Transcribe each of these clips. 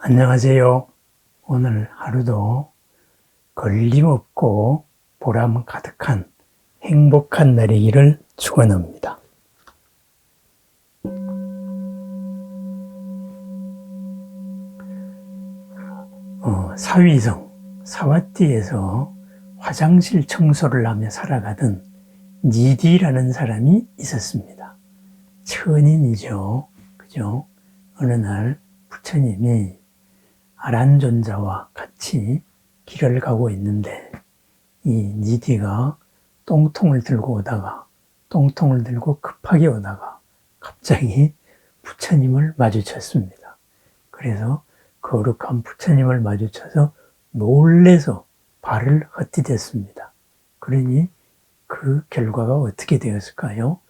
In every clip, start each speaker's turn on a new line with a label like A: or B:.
A: 안녕하세요. 오늘 하루도 걸림없고 보람 가득한 행복한 날이기를 축원합니다. 어, 사위성 사와띠에서 화장실 청소를 하며 살아가던 니디라는 사람이 있었습니다. 천인이죠. 그죠? 어느 날 부처님이 아란존자와 같이 길을 가고 있는데 이 니디가 똥통을 들고 오다가 똥통을 들고 급하게 오다가 갑자기 부처님을 마주쳤습니다. 그래서 거룩한 부처님을 마주쳐서 놀래서 발을 헛디뎠습니다. 그러니 그 결과가 어떻게 되었을까요?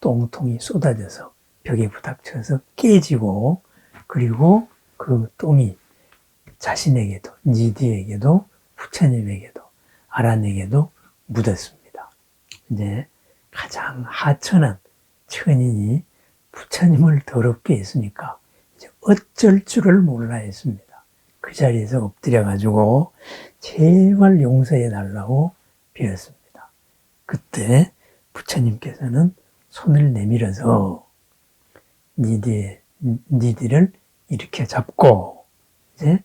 A: 똥통이 쏟아져서 벽에 부닥쳐서 깨지고 그리고 그 똥이 자신에게도 니디에게도 부처님에게도 아란에게도 묻었습니다. 이제 가장 하천한 천인이 부처님을 더럽게 했으니까 이제 어쩔 줄을 몰라 했습니다. 그 자리에서 엎드려 가지고 제발 용서해 달라고 빌었습니다. 그때 부처님께서는 손을 내밀어서 니디, 니디를 이렇게 잡고 이제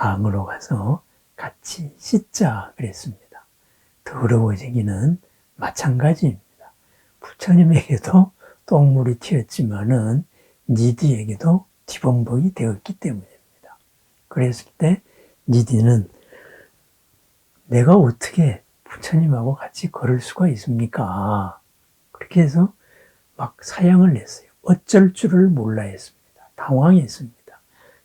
A: 강으로 가서 같이 씻자 그랬습니다. 더러워지기는 마찬가지입니다. 부처님에게도 똥물이 튀었지만은 니디에게도 뒤범벅이 되었기 때문입니다. 그랬을 때 니디는 내가 어떻게 부처님하고 같이 걸을 수가 있습니까? 그렇게 해서 막 사양을 냈어요. 어쩔 줄을 몰라 했습니다. 당황했습니다.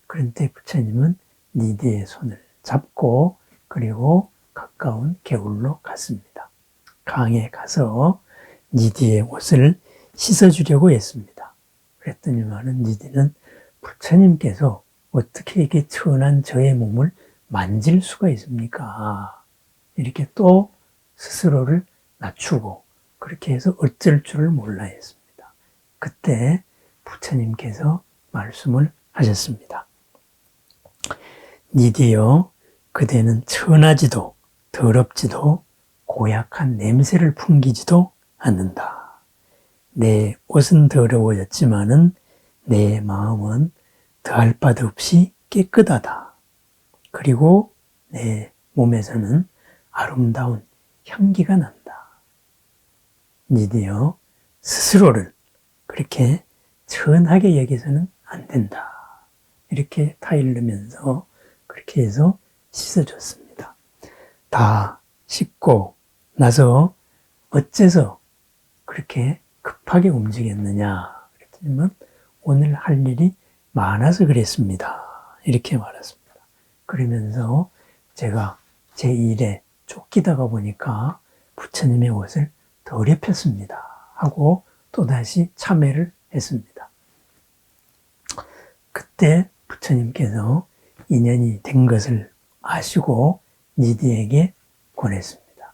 A: 그런데 부처님은 니디의 손을 잡고 그리고 가까운 개울로 갔습니다. 강에 가서 니디의 옷을 씻어주려고 했습니다. 그랬더니만은 니디는 부처님께서 어떻게 이렇게 천한 저의 몸을 만질 수가 있습니까? 이렇게 또 스스로를 낮추고 그렇게 해서 어쩔 줄을 몰라 했습니다. 그때 부처님께서 말씀을 하셨습니다. 니디여 그대는 천하지도 더럽지도 고약한 냄새를 풍기지도 않는다. 내 옷은 더러워졌지만은 내 마음은 더할 바도 없이 깨끗하다. 그리고 내 몸에서는 아름다운 향기가 난다. 니디어 스스로를 그렇게 천하게 여기서는 안 된다. 이렇게 타일르면서 그렇게 해서 씻어줬습니다. 다 씻고 나서 어째서 그렇게 급하게 움직였느냐 그랬더니 오늘 할 일이 많아서 그랬습니다. 이렇게 말했습니다. 그러면서 제가 제 일에 쫓기다가 보니까 부처님의 옷을 더럽혔습니다. 하고 또다시 참회를 했습니다. 그때 부처님께서 인연이 된 것을 아시고 니디에게 권했습니다.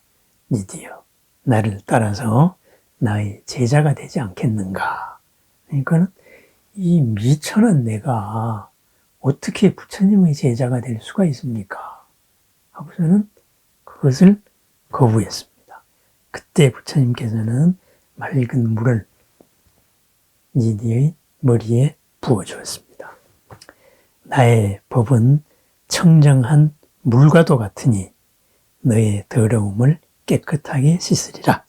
A: 니디여, 나를 따라서 나의 제자가 되지 않겠는가? 그러니까는 이 미천한 내가 어떻게 부처님의 제자가 될 수가 있습니까? 하고서는 그것을 거부했습니다. 그때 부처님께서는 맑은 물을 니디의 머리에 부어주었습니다. 나의 법은 청정한 물과도 같으니 너의 더러움을 깨끗하게 씻으리라.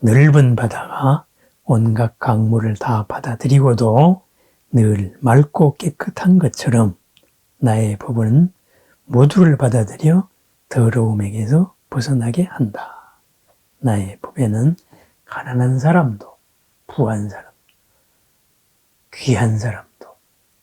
A: 넓은 바다가 온갖 강물을 다 받아들이고도 늘 맑고 깨끗한 것처럼 나의 법은 모두를 받아들여 더러움에게서 벗어나게 한다. 나의 법에는 가난한 사람도, 부한 사람도, 귀한 사람도,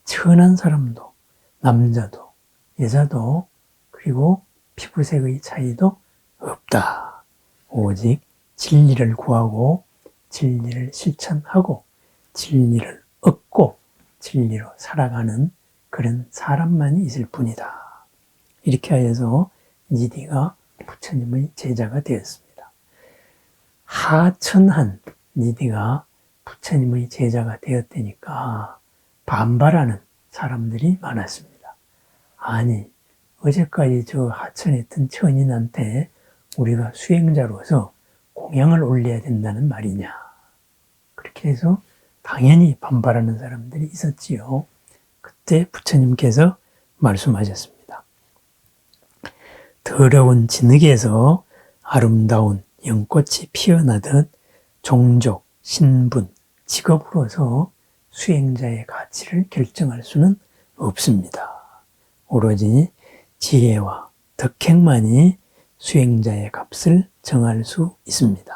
A: 천한 사람도, 남자도, 여자도, 그리고 피부색의 차이도 없다. 오직 진리를 구하고 진리를 실천하고 진리를 얻고 진리로 살아가는 그런 사람만이 있을 뿐이다. 이렇게 하여서 니디가 부처님의 제자가 되었습니다. 하천한 니디가 부처님의 제자가 되었다니까 반발하는 사람들이 많았습니다. 아니, 어제까지 저 하천했던 천인한테 우리가 수행자로서 공양을 올려야 된다는 말이냐. 그렇게 해서 당연히 반발하는 사람들이 있었지요. 그때 부처님께서 말씀하셨습니다. 더러운 진흙에서 아름다운 연꽃이 피어나듯 종족, 신분, 직업으로서 수행자의 가치를 결정할 수는 없습니다. 오로지 지혜와 덕행만이 수행자의 값을 정할 수 있습니다.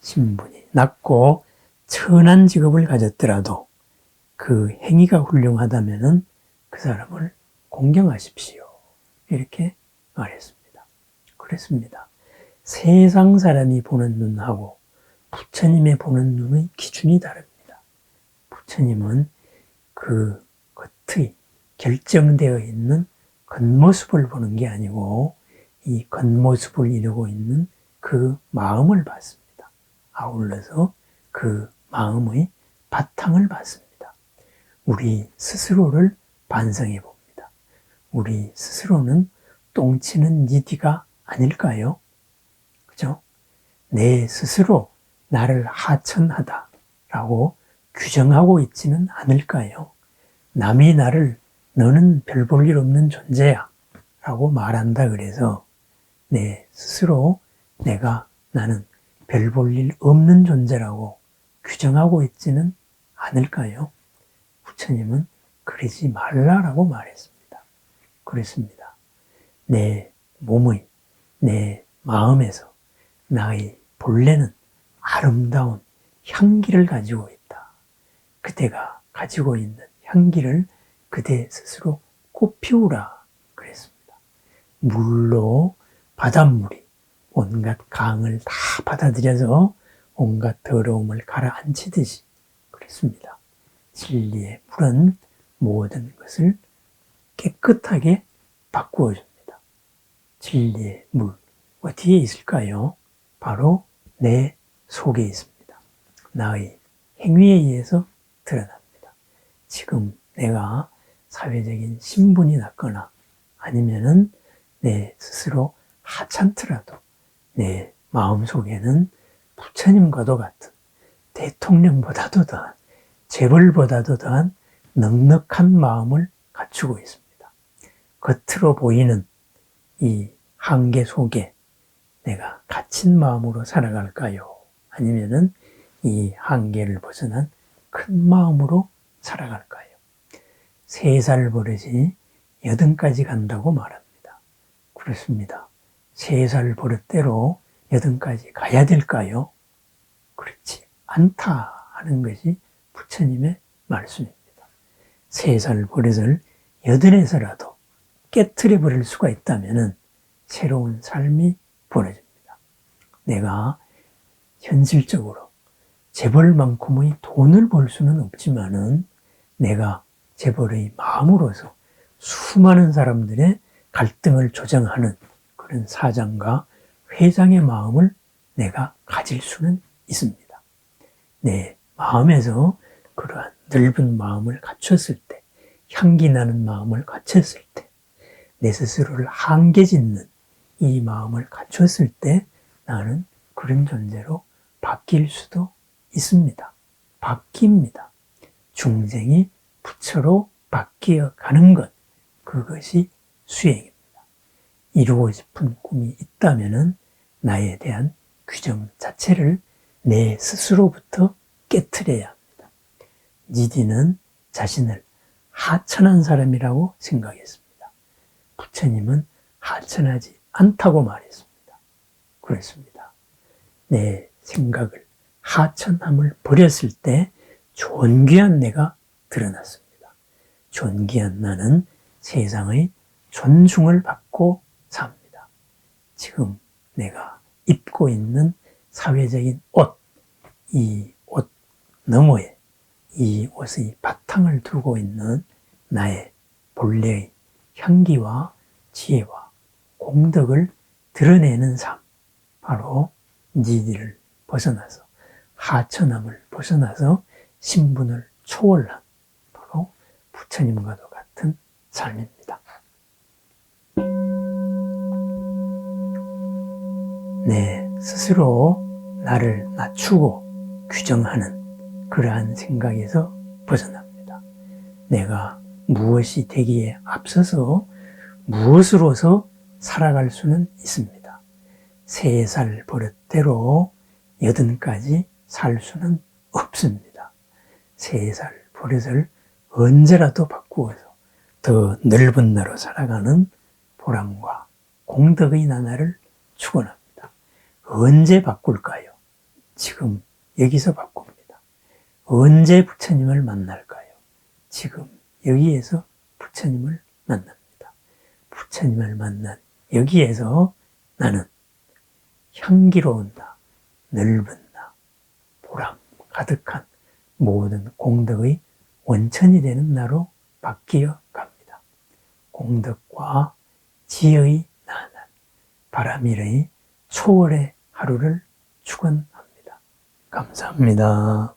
A: 신분이 낮고 천한 직업을 가졌더라도 그 행위가 훌륭하다면은 그 사람을 공경하십시오. 이렇게 말했습니다. 그랬습니다. 세상 사람이 보는 눈하고 부처님의 보는 눈의 기준이 다릅니다. 부처님은 그 겉의 결정되어 있는 겉모습을 보는 게 아니고 이 겉모습을 이루고 있는 그 마음을 봤습니다. 아울러서 그 마음의 바탕을 봤습니다. 우리 스스로를 반성해 봅니다. 우리 스스로는 똥치는 니디가 아닐까요? 그죠? 내 스스로 나를 하천하다라고 규정하고 있지는 않을까요? 남이 나를 너는 별 볼 일 없는 존재야 라고 말한다 그래서 내 스스로 내가 나는 별 볼 일 없는 존재라고 규정하고 있지는 않을까요? 부처님은 그러지 말라라고 말했습니다. 그랬습니다. 내 몸의, 내 마음에서 나의 본래는 아름다운 향기를 가지고 있다. 그대가 가지고 있는 향기를 그대 스스로 꽃피우라 그랬습니다. 물로 바닷물이 온갖 강을 다 받아들여서 온갖 더러움을 가라앉히듯이 그랬습니다. 진리의 물은 모든 것을 깨끗하게 바꾸어 줍니다. 진리의 물 어디에 있을까요? 바로 내 속에 있습니다. 나의 행위에 의해서 드러납니다. 지금 내가 사회적인 신분이 낮거나 아니면은 내 스스로 하찮더라도 내 마음 속에는 부처님과도 같은 대통령보다도 더한 재벌보다도 더한 넉넉한 마음을 갖추고 있습니다. 겉으로 보이는 이 한계 속에 내가 갇힌 마음으로 살아갈까요? 아니면은 이 한계를 벗어난 큰 마음으로 살아갈까요? 세 살 버릇이 여든까지 간다고 말합니다. 그렇습니다. 세 살 버릇대로 여든까지 가야 될까요? 그렇지 않다 하는 것이 부처님의 말씀입니다. 세 살 버릇을 여든에서라도 깨트려 버릴 수가 있다면 새로운 삶이 벌어집니다. 내가 현실적으로 재벌만큼의 돈을 벌 수는 없지만은 내가 재벌의 마음으로서 수많은 사람들의 갈등을 조정하는 그런 사장과 회장의 마음을 내가 가질 수는 있습니다. 내 마음에서 그러한 넓은 마음을 갖췄을 때, 향기 나는 마음을 갖췄을 때, 내 스스로를 한계 짓는 이 마음을 갖췄을 때 나는 그런 존재로 바뀔 수도 있습니다. 바뀝니다. 중생이 부처로 바뀌어 가는 것, 그것이 수행입니다. 이루고 싶은 꿈이 있다면 나에 대한 규정 자체를 내 스스로부터 깨트려야 합니다. 니디는 자신을 하천한 사람이라고 생각했습니다. 부처님은 하천하지 않다고 말했습니다. 그랬습니다. 내 생각을 하천함을 버렸을 때 존귀한 내가 드러났습니다. 존귀한 나는 세상의 존중을 받고 삽니다. 지금 내가 입고 있는 사회적인 옷, 이 옷 너머에 이 옷의 바탕을 두고 있는 나의 본래의 향기와 지혜와 공덕을 드러내는 삶, 바로 니디를 벗어나서 하천함을 벗어나서 신분을 초월한 바로 부처님과도 같은 삶입니다. 내 스스로 나를 낮추고 규정하는 그러한 생각에서 벗어납니다. 내가 무엇이 되기에 앞서서 무엇으로서 살아갈 수는 있습니다. 세 살 버릇대로 여든까지 살 수는 없습니다. 세살 버릇을 언제라도 바꾸어서 더 넓은 나로 살아가는 보람과 공덕의 나날을 축원합니다. 언제 바꿀까요? 지금 여기서 바꿉니다. 언제 부처님을 만날까요? 지금 여기에서 부처님을 만납니다. 부처님을 만난 여기에서 나는 향기로운 나, 넓은 나, 보람 가득한 모든 공덕의 원천이 되는 나로 바뀌어 갑니다. 공덕과 지혜의 나날, 바람일의 초월의 하루를 축원합니다. 감사합니다.